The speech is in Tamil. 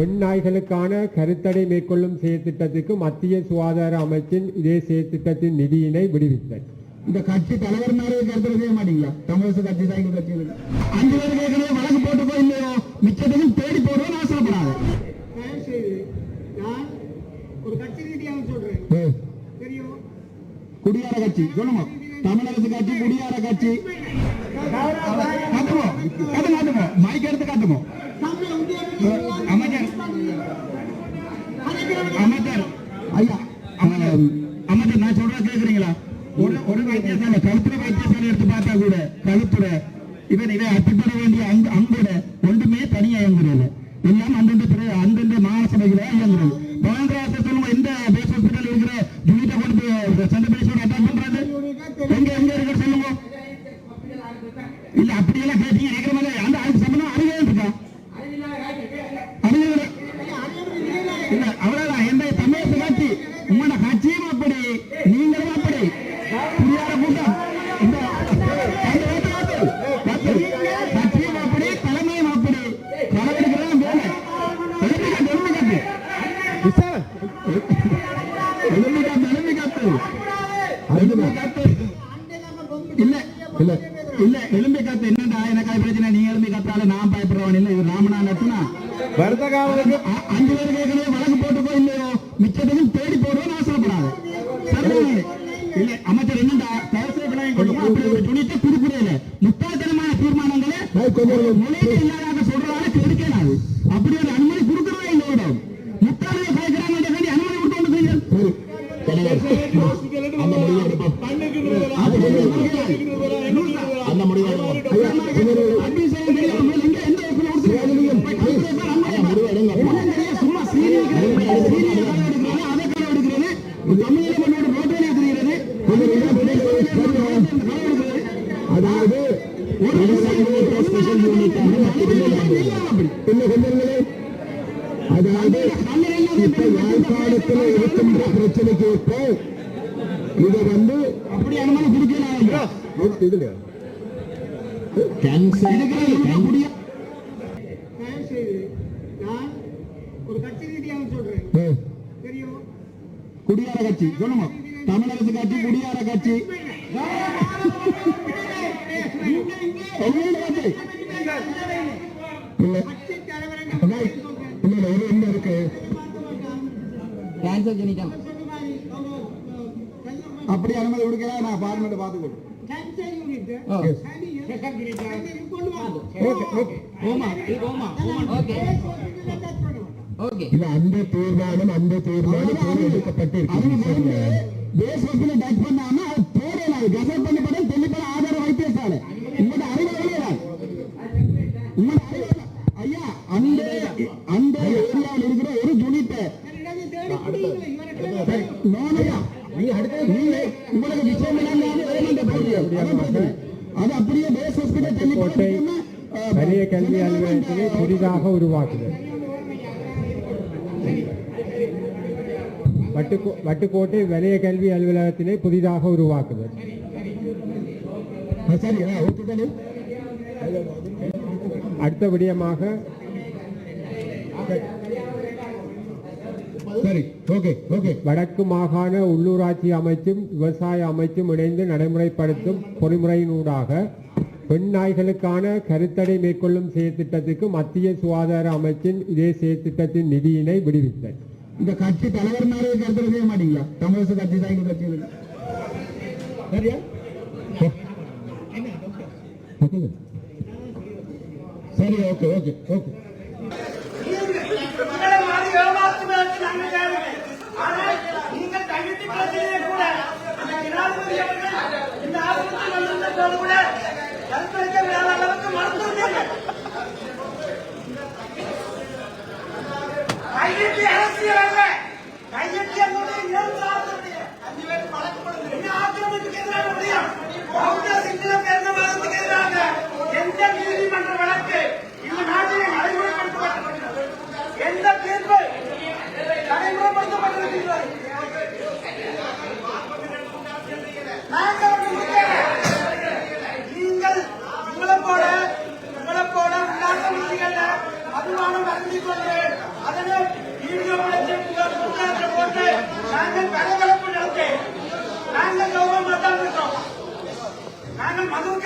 பெண் நாய்களுக்கான கருத்தடை மேற்கொள்ளும் செயற்திட்டத்துக்கு மத்திய சுகாதார அமைச்சின் இதே செயற்திட்டத்தின் நிதியினை விடுவித்தல் இந்த கட்சி தலைவர்னாலே கருத்து செய்ய மாட்டீங்களா? தமிழக கட்சி சைக்கிள் கட்சி அஞ்சு பேர் கேட்கறது வழக்கு போட்டு போய் இல்லையோ? மிச்சத்தையும் தேடி போடுவோம் அவசரப்படாது நான் ஒரு கட்சி ரீதியாக சொல்றேன். தெரியும்? குடியார கட்சி. சொல்லுங்க. தமிழரசு கட்சி குடியார கட்சி. காட்டுமோ காட்டு காட்டுமோ மைக் எடுத்து காட்டுமோ அமைச்சர் அமைச்சர் ஐயா அமைச்சர் நான் சொல்றேன் கேக்குறீங்களா? ஒரு ஒரு வைத்தியசாலை கழுத்துற வைத்தியசாலை எடுத்து பார்த்தா கூட கழுத்துற இவன் இதை அத்துப்பட வேண்டிய அங்கு அங்கோட ஒன்றுமே தனியா இயங்குறது எல்லாம் அந்தந்த பிர- அந்தந்த மாசபைகளா இயங்குறது. பவன்ராச சொல்லுங்க எந்த பேஸ் ஹாஸ்பிட்டல் இருக்கிற யூனிட்டை கொண்டு போய் சென்ட்ரல் பேஸோட அட்டாக் பண்றது? எங்க எங்க இருக்கிற சொல்லுங்க. இல்ல அப்படியெல்லாம் கேட்டீங்க கேட்கிற மாதிரி அந்த அதுக்கு சம்பந்தம் அறிவே இருக்கா? அறிவே இல்ல அவ்வளவுதான் என்னடா எனக்கு அது பிரச்சனை நீ எலும்பி கத்தால நான் பயப்படுறவன் இல்ல. இது ராமனா நட்டுனா? வருத்த காவலுக்கு அ- அஞ்சு பேர் கேட்கறது வழக்கு போட்டு போய் இல்லையோ? மிச்சத்தையும் தேடி போடுவோம் அவசரப்படாது? இல்ல அமைச்சர் துணித்தை குறுக்குறையில முட்டாள்தனமான தீர்மானங்களை இல்லாத சொல்றதால கெடுக்கலாது. அப்படி ஒரு அனுமதி அதாவது ஒரு ஸ்பெஷல் யூனிட் அதாவது இப்ப யாழ்ப்பாணத்தில் இருக்கின்ற பிரச்சனைக்கு இப்போ இது வந்து அப்படி அனுமதி கொடுக்கலாம் நான் ஒரு கட்சி ரீதியாக சொல்றேன். தெரியும்? குடியார கட்சி சொல்லுங்க. தமிழரசு கட்சி குடியார கட்சி. அப்படி அனுமதி கொடுக்கலாம் நான் கொண்டு வாங்க ஓகே ஓகே ஓமா ஓமா ஓகே ஓகே இல்ல அந்த தீர்மானம் அந்த தீர்மானம் எடுக்கப்பட்டிருக்கு. தேசத்துல டச் பண்ணாம அது கசட் பண்ணப்பட தெளிப்பட ஆதார வைத்தியசாலை. உங்களோட அறிவு வெளியேறாது உங்களோட அறிவு வெளியே- ஐயா அந்த அந்த ஏரியாவில் இருக்கிற ஒரு நீங்க உங்களுக்கு விஷயம். அது அப்படியே பேஸ் ஹாஸ்பிட்டல் கல்வி அலுவலகத்தினை புதிதாக உருவாக்குதல் வட்டுக்கோ வட்டுக்கோட்டை வலய கல்வி அலுவலகத்தினை புதிதாக உருவாக்குதல் அடுத்த விடயமாக வடக்கு மாகாண உள்ளூராட்சி அமைச்சும் விவசாய அமைச்சும் இணைந்து நடைமுறைப்படுத்தும் பொறிமுறையினூடாக பெண் நாய்களுக்கான கருத்தடை மேற்கொள்ளும் செயற்திட்டத்துக்கு மத்திய சுகாதார அமைச்சின் இதே செயற்திட்டத்தின் நிதியினை விடுவித்தல் இந்த கட்சி தலைவர்னாலே கருத்து செய்ய மாட்டீங்களா? தமிழக கட்சி சைக்கிள் கட்சி. சரியா? சரி ஓகே ஓகே ஓகே. மக்களை நீங்கள் தகுதி பிரச்சனை 받은